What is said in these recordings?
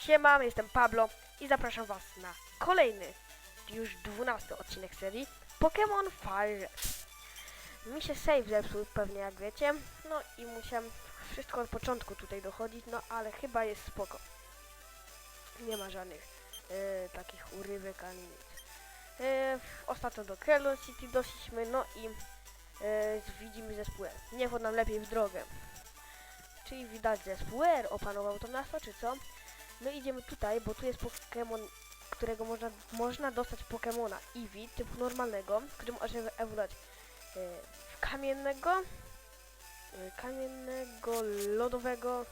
Siema, jestem Pablo i zapraszam was na kolejny, już 12 odcinek serii Pokémon Fire. Mi się save zepsuł pewnie jak wiecie, no i musiałem wszystko od początku tutaj dochodzić, no ale chyba jest spoko. Nie ma żadnych e, takich urywek ani nic. E, ostatnio do Kello City doszliśmy, no i e, widzimy zespół R. Niech on nam lepiej w drogę. Czyli widać zespół R opanował to miasto, czy co? No idziemy tutaj, bo tu jest Pokémon, którego można, można dostać Pokémona Eevee, typu normalnego, który może ewoluować w kamiennego, e, kamiennego, lodowego,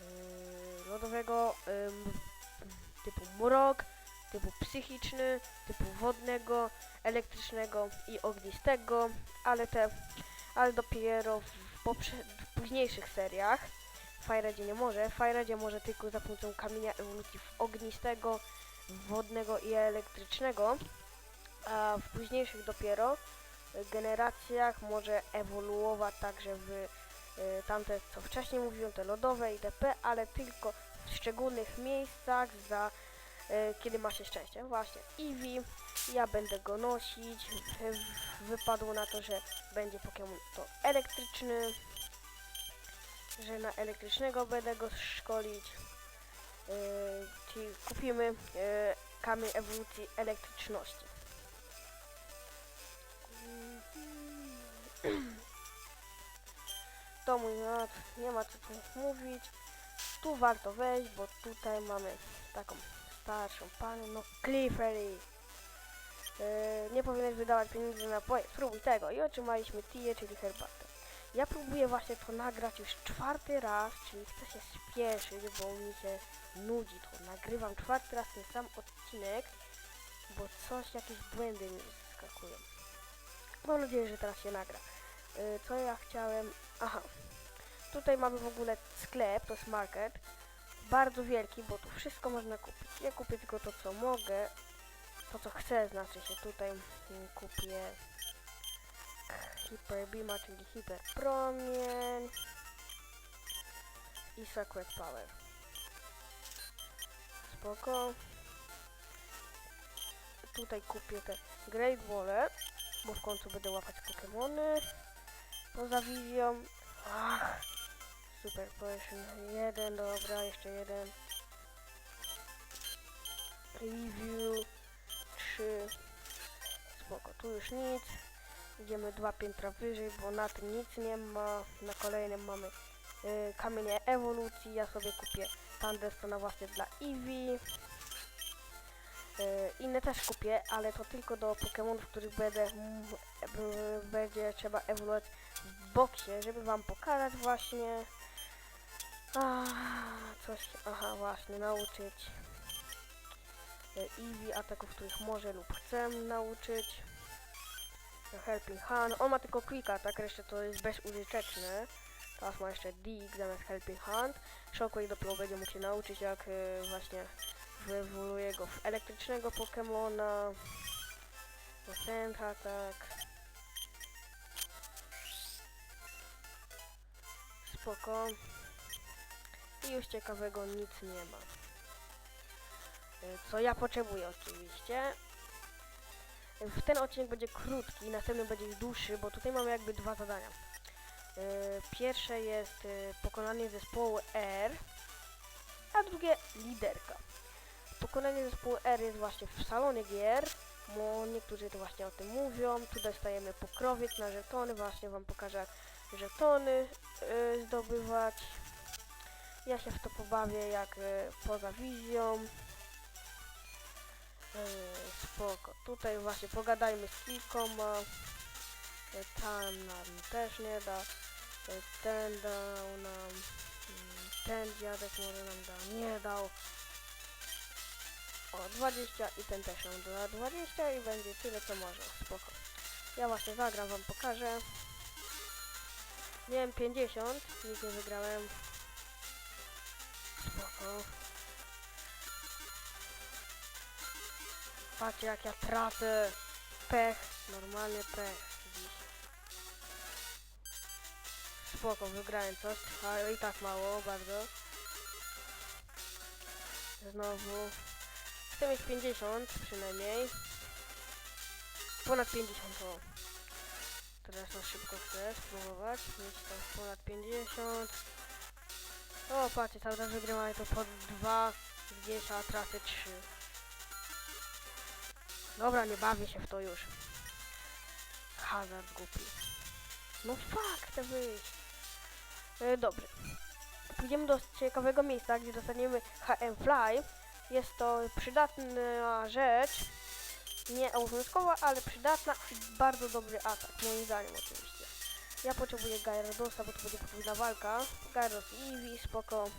e, lodowego, typu mrok, typu psychiczny, typu wodnego, elektrycznego i ognistego, ale te, ale dopiero w, w późniejszych seriach. W Firedzie nie może. W Firedzie może tylko za pomocą kamienia ewolucji ognistego, wodnego i elektrycznego, a w późniejszych dopiero generacjach może ewoluować także w y, tamte, co wcześniej mówiłem, te lodowe itp., ale tylko w szczególnych miejscach za y, kiedy ma się szczęście. Właśnie, Eevee, ja będę go nosić. Wypadło na to, że będzie Pokémon to elektryczny, że na elektrycznego będę go szkolić. Yy, czyli kupimy yy, kamień ewolucji elektryczności. To mój mat, nie ma co tu mówić. Tu warto wejść, bo tutaj mamy taką starszą panią, no Cliffery. Yy, nie powinieneś wydawać pieniędzy na napoje, spróbuj tego. I otrzymaliśmy tiję, czyli herbatę. Ja próbuję właśnie to nagrać już czwarty raz, czyli chcę się spieszyć, bo mi się nudzi to. Nagrywam czwarty raz ten sam odcinek, bo coś, jakieś błędy mi skakują. Mam nadzieję, że teraz się nagra. Yy, co ja chciałem... Aha. Tutaj mamy w ogóle sklep, to jest market. Bardzo wielki, bo tu wszystko można kupić. Ja kupię tylko to, co mogę. To, co chcę, znaczy się tutaj kupię Hyper Beama, czyli Hyper Promień i Sacred Power. Spoko. Tutaj kupię te Great Wall, bo w końcu będę łapać Pokémony. Poza wizją. Ach, Super Potion. Jeden, dobra, jeszcze jeden. Review. Trzy. Spoko, tu już nic. Idziemy dwa piętra wyżej, bo na tym nic nie ma. Na kolejnym mamy y, kamienie ewolucji. Ja sobie kupię Thunderstone właśnie dla Eevee. Y, inne też kupię, ale to tylko do Pokémonów, których będę będzie trzeba ewoluować w boksie, żeby wam pokazać właśnie. A, coś, aha, właśnie, nauczyć y, Eevee ataków, których może lub chcę nauczyć. Helping Hand. On ma tylko Quicka, tak resztę to jest bezużyteczne. Teraz ma jeszcze Dig zamiast Helping Hand. Shockwave dopiero będzie mógł się nauczyć jak y, właśnie wyewoluuje go w elektrycznego Pokemona. Sand Attack. Spoko. I już ciekawego nic nie ma. Y, Co ja potrzebuję oczywiście. Ten odcinek będzie krótki, następny będzie dłuższy, bo tutaj mamy jakby dwa zadania. Yy, Pierwsze jest yy, pokonanie zespołu R, a drugie liderka. Pokonanie zespołu R jest właśnie w salonie gier, bo niektórzy to właśnie o tym mówią. Tu dostajemy pokrowiec na żetony, właśnie wam pokażę jak żetony yy, zdobywać. Ja się w to pobawię jak poza wizją. Yy, spoko. Tutaj właśnie pogadajmy z kilkoma. Yy, Tam nam też nie da. Yy, Ten dał nam. mm, Ten dziadek może nam da. Nie dał. O, 20 i ten też nam da 20 i będzie tyle co może. Spoko. Ja właśnie zagram, wam pokażę. Miałem 50, nic nie wygrałem. Spoko. Patrzcie jak ja tracę. Pech. Normalnie pech. Spoko, wygrałem coś, ale i tak mało, bardzo. znowu. Chcę mieć 50 przynajmniej. Ponad 50 o. Teraz na szybko chcę spróbować. Mieć tam ponad 50. O, patrzcie, cały czas wygrywamy to pod 2. Zwiększa trasy 3. Dobra, nie bawię się w to już. Hazard głupi. No fuck, chcę wyjść. E, dobrze. Pójdziemy do ciekawego miejsca, gdzie dostaniemy HM Fly. Jest to przydatna rzecz. Nie obowiązkowa, ale przydatna i bardzo dobry atak, moim zdaniem oczywiście. Ja potrzebuję Gyaradosa, bo to będzie podwójna walka. Gyarados i Eevee, spoko.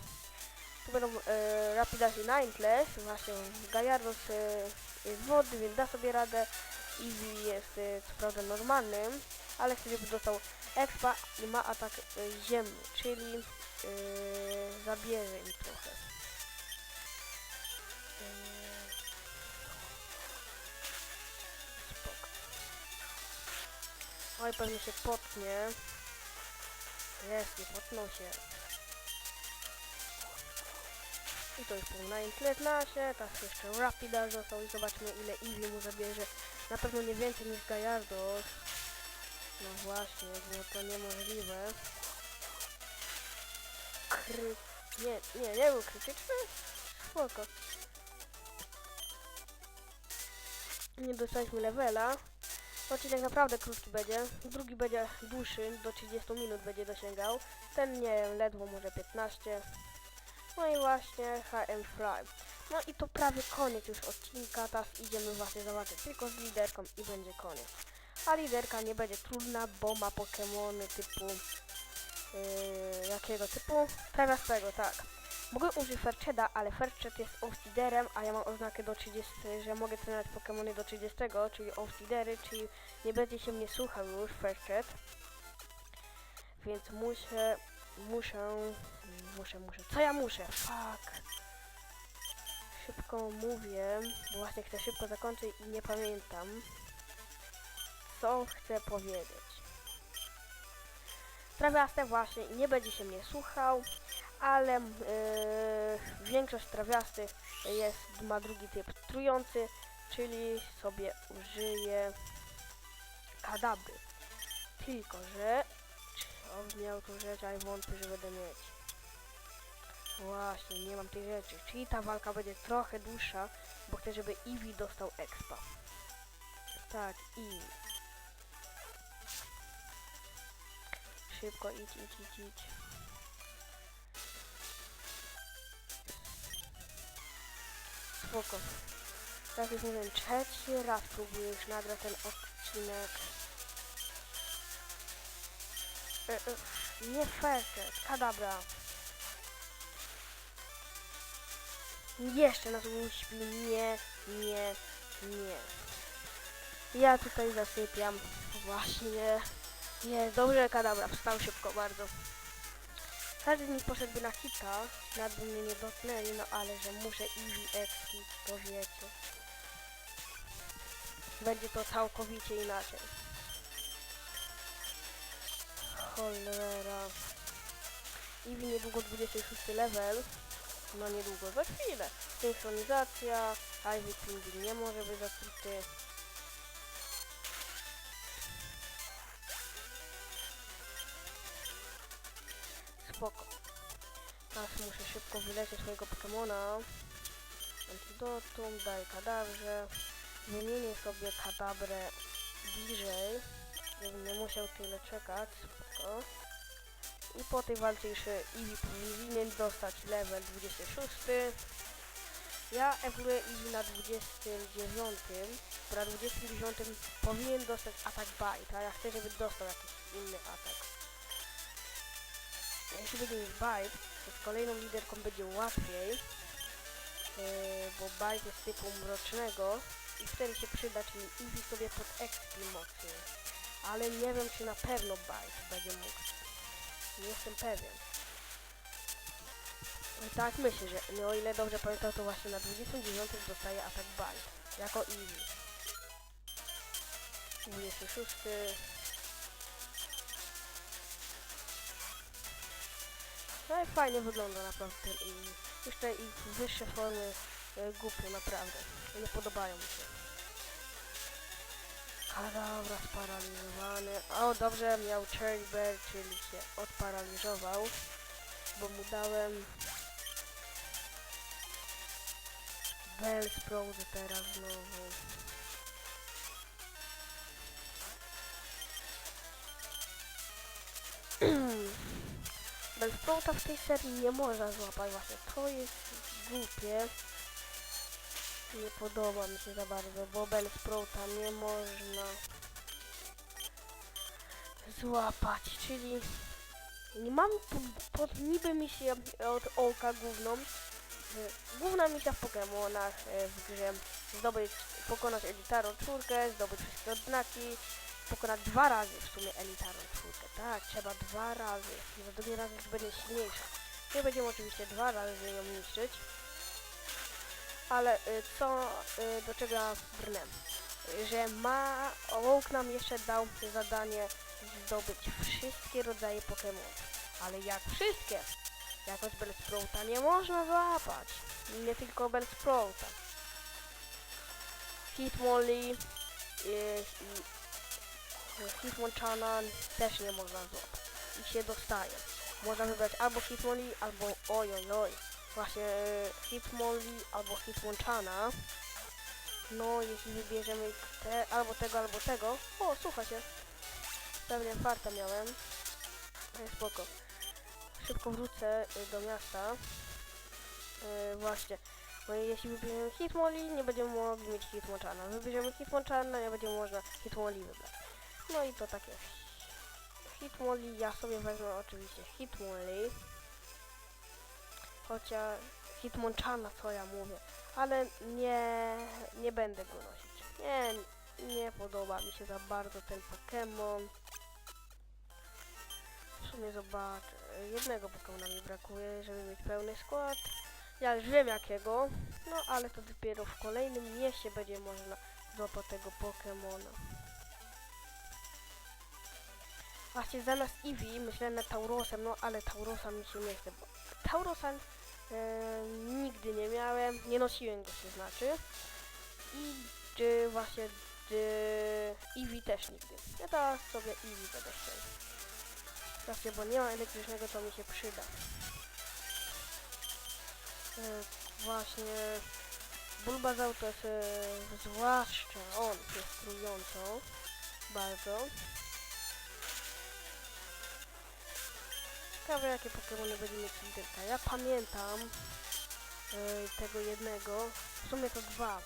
Tu będą e, Rapidash i Ninetales. Właśnie Gyarados e, jest wodny, więc da sobie radę. Eevee jest e, co prawda normalnym, ale żeby dostał Expa i ma atak e, ziemny, czyli e, zabierze im trochę. E. Oj, pewnie się potnie. Jest, nie potnął się. I to już pół na internecie, teraz jeszcze Rapidash został i zobaczmy ile Eevee mu zabierze. Na pewno nie więcej niż Gallardos. No właśnie, było to niemożliwe. Kry... Nie, nie, nie był krytyczny? Spoko. Nie dostaliśmy levela. Odcinek naprawdę krótki będzie. Drugi będzie dłuższy, do 30 minut będzie dosięgał. Ten nie ledwo może 15. No i właśnie HM Fly. No i to prawie koniec już odcinka. Teraz idziemy właśnie zobaczyć tylko z liderką i będzie koniec. A liderka nie będzie trudna, bo ma Pokemony typu... Yy, jakiego typu? Trawiastego, tak. Mogę użyć Fercheda, ale Ferched jest Off-Leaderem, a ja mam oznakę do 30, że mogę trenować Pokemony do 30, czyli Off-Leadery, czyli nie będzie się mnie słuchał już Ferched. Więc muszę, muszę, muszę, muszę, co ja muszę? Fuck. Szybko mówię, bo właśnie chcę szybko zakończyć i nie pamiętam, co chcę powiedzieć. Trawiaste właśnie nie będzie się mnie słuchał, ale yy, większość trawiastych jest, ma drugi typ trujący, czyli sobie użyję kadabry. Tylko, że on miał tą rzecz, ale wątpię, że będę mieć. Właśnie, nie mam tej rzeczy. Czyli ta walka będzie trochę dłuższa, bo chcę, żeby Eevee dostał expa. Tak, Eevee. Szybko idź, idź, idź, idź. Spoko. Tak już mówię, trzeci raz próbuję już nagrać ten odcinek. E, e, nie Ferket, kadabra. Jeszcze nas uśpi, nie, nie, nie. Ja tutaj zasypiam. Właśnie. Nie, dobrze kadabra, wstał szybko bardzo. Każdy z nich poszedłby na hita, by mnie nie dotknęli, no ale że muszę easy expić, to wiecie. Będzie to całkowicie inaczej. Cholera. Eevee niedługo 26 level. No niedługo, za chwilę. Synchronizacja, Ivy Pingin nie może być zakryty. Spoko. Teraz muszę szybko wylecieć swojego Pokemona. Antidotum, daj kadabrze. Wymienię sobie kadabrę bliżej, żebym nie musiał tyle czekać. Spoko. I po tej walce już Eevee powinien dostać level 26. Ja ewoluję Eevee na 29. Na 29 powinien dostać atak bite, a ja chcę, żeby dostał jakiś inny atak. Jeśli będzie mieć bite, to z kolejną liderką będzie łatwiej, yy, bo bite jest typu mrocznego i wtedy się przyda, czyli Eevee sobie pod expi mocy. Ale nie wiem, czy na pewno bite będzie mógł. Nie jestem pewien. Tak myślę, że no o ile dobrze pamiętam, to właśnie na 29 dostaje atak bite. Jako Eevee. 26. No i fajnie wygląda naprawdę ten Eevee. Już te ich wyższe formy e, głupie, naprawdę. Nie podobają mi się. Kadabra sparaliżowany. O, dobrze, miał Cherry Bear, czyli się odparaliżował, bo mu dałem Bellsprout teraz znowu. Bellsprouta w tej serii nie można złapać właśnie. To jest głupie. Nie podoba mi się za bardzo, bo Bellsprouta nie można złapać, czyli nie mam pod, niby misję od oka główną. że Główna misja w Pokémonach e, w grze zdobyć, pokonać Elitarą czwórkę, zdobyć wszystkie odznaki, pokonać dwa razy w sumie Elitarą czwórkę. Tak, trzeba dwa razy. I za drugi raz będzie silniejsza. Nie będziemy oczywiście dwa razy ją niszczyć. Ale y, co, do czego brnę? Że ma, Oak nam jeszcze dał zadanie zdobyć wszystkie rodzaje Pokémon. Ale jak wszystkie? Jakoś Bellsprouta nie można złapać. Nie tylko Bellsprouta. Hitmonlee y, i Hitmonchana też nie można złapać. I się dostaje. Można wybrać albo Hitmonlee, albo ojojoj. Właśnie e, Hitmonlee albo Hitmonchana. No, jeśli wybierzemy te, albo tego, albo tego. O, słucha się. Pewnie farta miałem. Ale spoko. Szybko wrócę y, do miasta. Yy, właśnie. I jeśli wybierzemy Hitmonlee, nie będziemy mogli mieć Hitmonchana. Wybierzemy Hitmonchana, nie będzie można Hitmonlee wybrać. No i to takie. Hitmonlee, ja sobie wezmę oczywiście Hitmonlee. Chociaż Hitmonchana, co ja mówię. Ale nie, nie będę go nosić. Nie, nie podoba mi się za bardzo ten Pokémon. W sumie zobacz, jednego Pokemona mi brakuje, żeby mieć pełny skład. Ja już wiem jakiego, no ale to dopiero w kolejnym mieście będzie można złapać tego Pokemona. Właśnie zamiast Eevee myślałem nad Taurosem, no ale Taurosa mi się nie chce, bo Taurosa e, nigdy nie miałem, nie nosiłem go się znaczy. I czy właśnie czy Eevee też nigdy. Ja teraz sobie Eevee będę chciał. Właśnie, bo nie ma elektrycznego, to mi się przyda. E, właśnie Bulbasaur to jest e, zwłaszcza on jest trującą bardzo. Ciekawe jakie Pokémony będzie mieć. Ja pamiętam tego jednego, w sumie to dwa.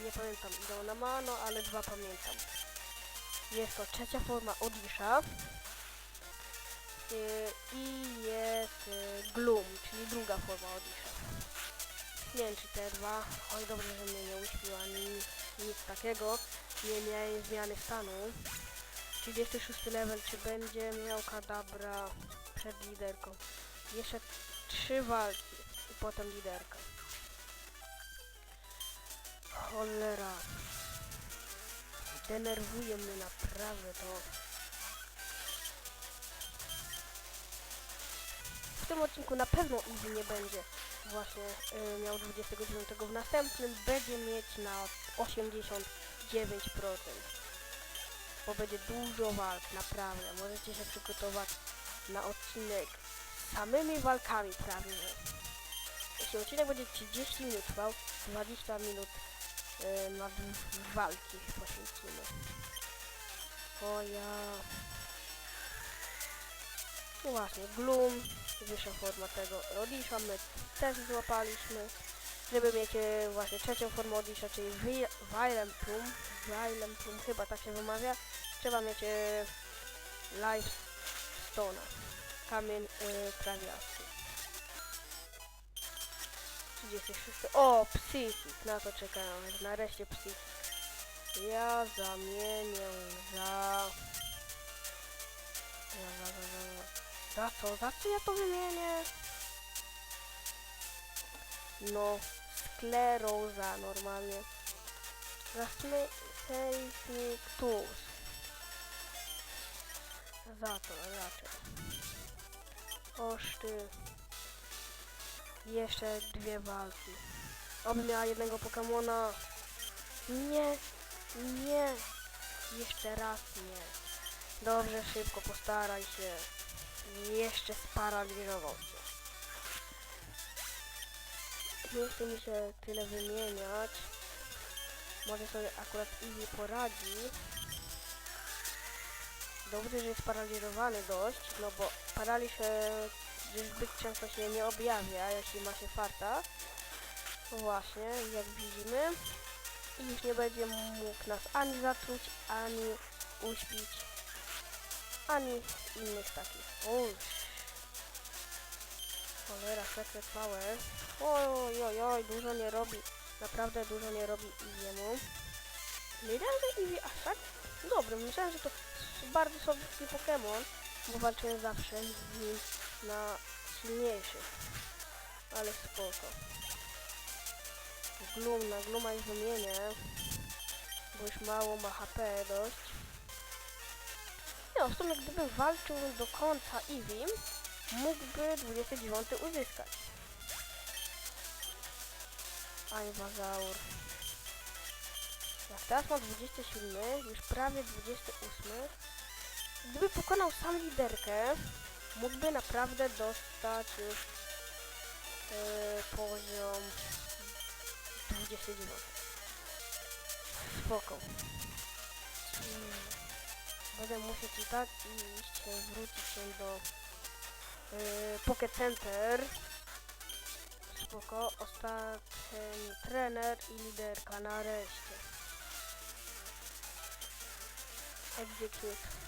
Nie pamiętam ile ona ma, no ale dwa pamiętam. Jest to trzecia forma Odisha. Y, i jest y, Gloom, czyli druga forma Odisha. Nie wiem czy te dwa, oj dobrze, że mnie nie uśpił ani nic takiego, nie miałem zmiany stanu. 36 level, czy będzie miał kadabra przed liderką. Jeszcze trzy walki i potem liderka. Cholera. Denerwuje mnie naprawdę to. w tym odcinku na pewno Easy nie będzie właśnie y, miał 29. W następnym będzie mieć na 89%. Bo będzie dużo walk, naprawdę. Możecie się przygotować na odcinek samymi walkami prawie. Jeśli odcinek będzie 30 minut trwał, 20 minut na d- walki poświęcimy. O ja... No właśnie, Gloom, wyższa forma tego Odisha, my też złapaliśmy. Żeby mieć właśnie trzecią formę Odisha, czyli Wi- Violent-Plum, Violent-Plum, chyba tak się wymawia, trzeba mieć e, Life Stone'a, kamień e, trawiasty. 36. O, Psychic, na to czekałem, nareszcie Psychic. Ja zamienię za... Za, za, za, za. Za co? Za co ja to wymienię? No, skleroza normalnie. Za Seismic Tools. Za to raczej. Oż ty. Jeszcze dwie walki. Miała jednego Pokemona. Nie, nie. Jeszcze raz nie. Dobrze, szybko, postaraj się. Jeszcze sparaliżował się. Nie chce mi się tyle wymieniać. Może sobie akurat Eevee poradzi. Dobrze, że jest paraliżowany dość, no bo paraliż e, zbyt często się nie objawia, jeśli ma się farta. Właśnie, jak widzimy. I już nie będzie mógł nas ani zatruć, ani uśpić, ani innych takich. Oj. Cholera, secret power. Oj, oj, oj, dużo nie robi. Naprawdę dużo nie robi Eevee'emu. Nie wiedziałem, że Eevee aż tak dobry. Myślałem, że to bardzo słabki Pokémon, bo walczyłem zawsze z nim na silniejszych. Ale spoko. Gloom, na Glooma już wymienię, bo już mało ma HP dość. No, w sumie gdybym walczył do końca Eevee, mógłby 29 uzyskać. Ajwazaur. Jak teraz ma 27, już prawie 28. Gdyby pokonał sam liderkę, mógłby naprawdę dostać już e, poziom 29. Spoko. Mm. Będę musiał i tak iść, e, wrócić się do e, Pocket Center. Spoko. Ostatni trener i liderka nareszcie. Execute.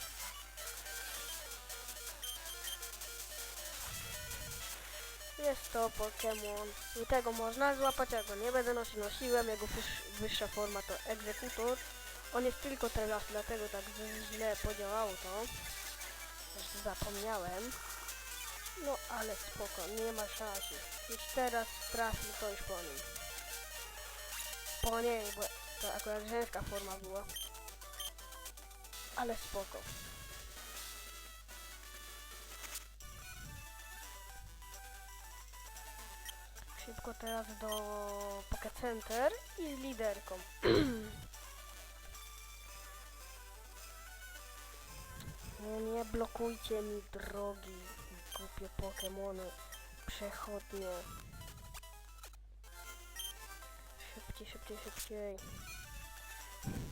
Jest to Pokémon. I tego można złapać, ja go nie będę nosił, nosiłem. Jego wyż, wyższa forma to egzekutor. On jest tylko teraz, dlatego tak źle podziałało to. Też zapomniałem. No ale spoko, nie ma szans. Już teraz trafił to już po nim. Po niej, bo to akurat żeńska forma była. Ale spoko. Szybko teraz do Pocket Center i z liderką. No nie blokujcie mi drogi, głupie Pokemony, przechodnie. Szybciej, szybciej, szybciej.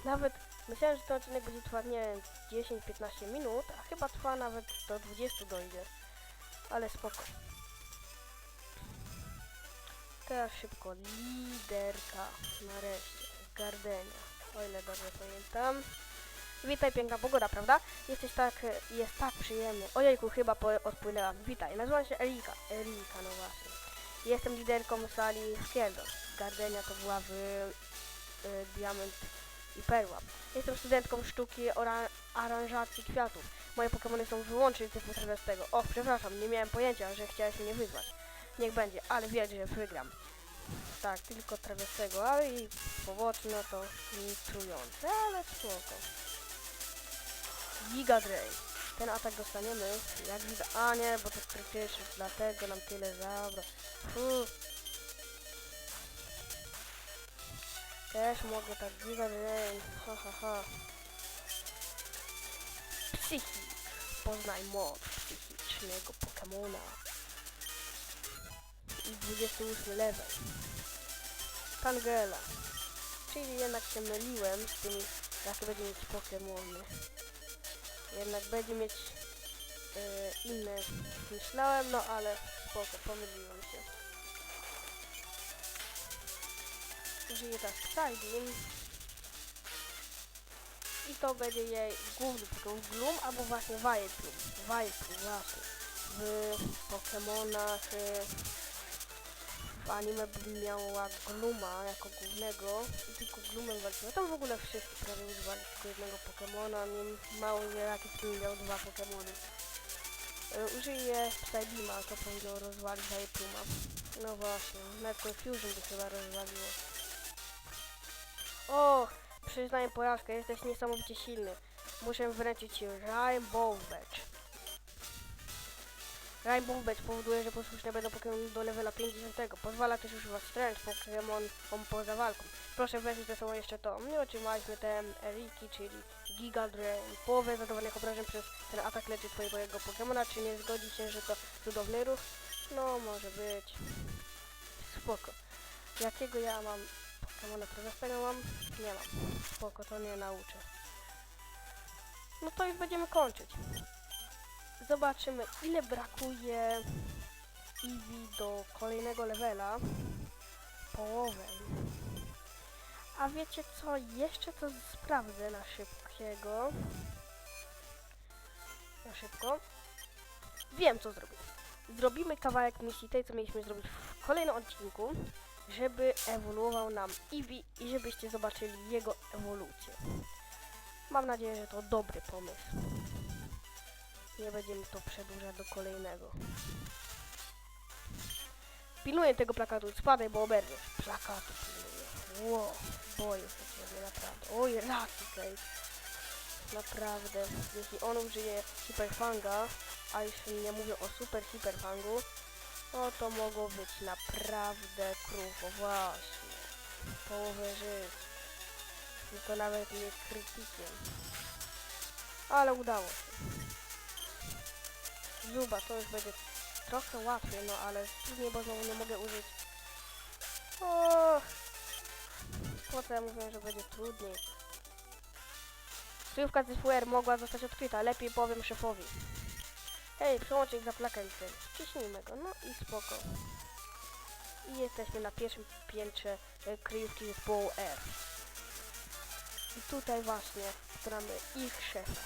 Nawet myślałem, że ten odcinek będzie trwał, nie wiem, 10-15 minut, a chyba trwa nawet do 20 dojdzie. Ale spoko. Teraz szybko, liderka, nareszcie, Gardenia, o ile dobrze pamiętam. Witaj, piękna pogoda, prawda? Jesteś tak, jest tak przyjemny. Ojejku, chyba po, odpłynęłam. Witaj, nazywam się Erika. Erika, no właśnie. Jestem liderką sali w Kieldos. Gardenia to była w y, Diament i Perła. Jestem studentką sztuki aranżacji kwiatów. Moje Pokémony są wyłącznie typu trawiastego. Och, przepraszam, nie miałem pojęcia, że chciałeś mnie wyzwać. Niech będzie, ale wiedz, że wygram. Tak, tylko trawiastego, ale i poboczne to trujące, ale spoko. Giga Drain. Ten atak dostaniemy, jak widać. A nie, bo to krytyczny, dlatego nam tyle zabra. Fuh. Też mogę tak Giga Drain. Ha ha ha. Psychik. Poznaj moc psychicznego Pokemona. I 28 level. Tangela. Czyli jednak się myliłem z tymi, jakie będzie mieć Pokemony jednak będzie mieć e, inne myślałem, no ale spoko, pomyliłem się. Żyje teraz Psybeam i to będzie jej główny Pokémon Gloom albo właśnie Vileplume. Vileplume właśnie. W Pokémonach e, anime miała Gluma jako głównego i tylko Glumem walczyła. Tam w ogóle wszyscy prawie używali tylko jednego Pokemona, nie, mało jaki z tym miał dwa Pokemony. E, użyję Psybeama, to powinno rozwalić Vileplume'a. No właśnie, nawet Confusion by chyba rozwaliło. O, przyznaję porażkę, jesteś niesamowicie silny. Muszę wręczyć Rainbow Badge. Rainbow Badge powoduje, że posłuszne będą Pokémon do levela 50. Pozwala też używać stręcz Pokémon poza walką. Proszę weźmy ze sobą jeszcze to. My otrzymaliśmy te Eriki, czyli Giga Drain. Połowę zadawanych obrażeń przez ten atak leczy twojego Pokémona. Czy nie zgodzi się, że to cudowny ruch? No, może być. Spoko. Jakiego ja mam Pokémona Królestego mam? Nie mam. Spoko, to nie nauczę. No to już będziemy kończyć. Zobaczymy ile brakuje Eevee do kolejnego levela. Połowę. A wiecie co? Jeszcze to sprawdzę na szybkiego. Na szybko. Wiem co zrobić. Zrobimy kawałek misji tej, co mieliśmy zrobić w kolejnym odcinku, żeby ewoluował nam Eevee i żebyście zobaczyli jego ewolucję. Mam nadzieję, że to dobry pomysł. Nie będziemy to przedłużać do kolejnego. Pilnuję tego plakatu, spadaj, bo oberwiesz. Plakatu pilnuję. Wow, boję się naprawdę. Oj, Raticate. Naprawdę, jeśli on użyje hiperfanga, a już nie mówię o super hiperfangu, no to mogło być naprawdę krucho, właśnie. Połowę żyć. Tylko nawet nie krytykiem. Ale udało się. Zuba, to już będzie trochę łatwiej, no ale trudniej, bo znowu nie mogę użyć. O, po co ja mówiłem, że będzie trudniej? Kryjówka z FUR mogła zostać odkryta, lepiej powiem szefowi. Hej, przełącznik zaplakaj ten. Wciśnijmy go, no i spoko. I jesteśmy na pierwszym piętrze e, kryjówki zespołu R. I tutaj właśnie mamy ich szefa.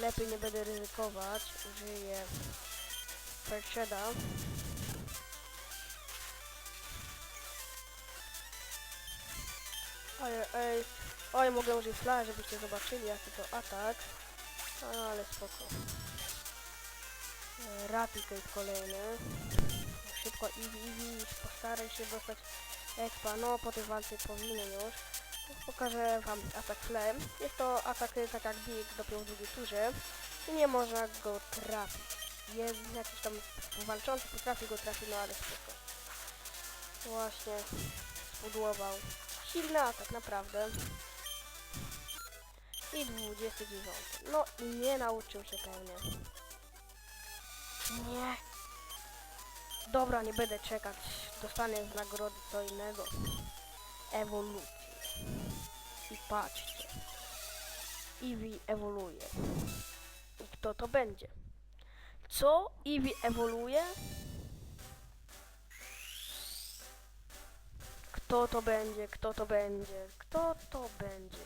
Lepiej nie będę ryzykować, użyję Percheda. Oj, ej, oj, mogę użyć flash, żebyście zobaczyli jaki to atak. No, ale spoko. Rapicate kolejny. Szybko Eevee, Eevee, postaraj się dostać expa, no po tej walce powinien już. Pokażę wam atak flame. Jest to atak e, tak jak Big, dopiero w drugiej turze. I nie można go trafić. Jest jakiś tam walczący, potrafi go trafić, no ale spoko. Właśnie, spudłował. Silny atak, naprawdę. I 29. No i nie nauczył się pewnie. Nie. Dobra, nie będę czekać. Dostanę z nagrody co innego. Ewolucję. I patrzcie. Eevee ewoluuje. Kto to będzie? Co? Eevee ewoluuje? Kto to będzie? Kto to będzie? Kto to będzie?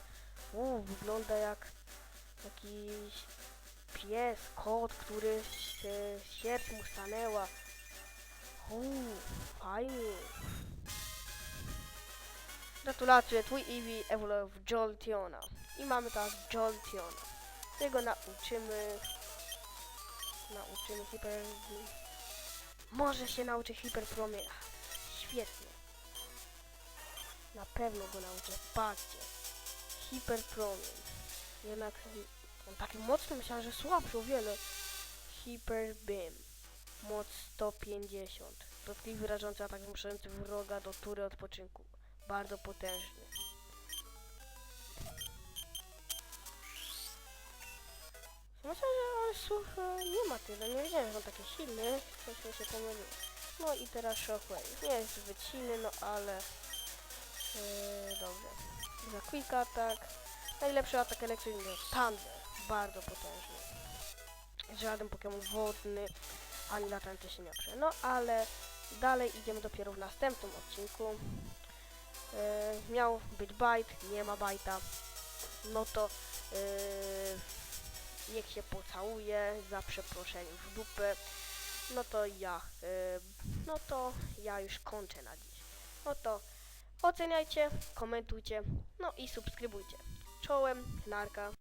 Uuu, wygląda jak jakiś pies, kot, który się sierść mu stanęła. Uuu, fajnie. Gratulacje, twój Eevee ewoluował w Jolteona. I mamy teraz Jolteona. Tego nauczymy. Nauczymy hiper... Może się nauczy hiperpromienia. Świetnie. Na pewno go nauczę. Patrzcie. Hiperpromień. Jednak on taki mocny, myślałem, że słabszy o wiele. Hyper Beam. Moc 150. Dotkliwy rażący atak zmuszający wroga do tury odpoczynku. Bardzo potężny. Myślę, że on słucha nie ma tyle. Nie wiedziałem, że on taki silny. Coś mi się pomyliło. No i teraz Shockwave. Nie jest zbyt silny, no ale... Yy, dobrze. Za Quick Attack. Najlepszy atak elektryczny to Thunder. Bardzo potężny. Żaden Pokémon wodny ani latający się nie prze. No ale dalej idziemy dopiero w następnym odcinku. Yy, miał być bite, nie ma bajta. No to yy, niech się pocałuje za przeproszeniem w dupę. No to ja, yy, no to ja już kończę na dziś. No to oceniajcie, komentujcie, no i subskrybujcie. Czołem, narka.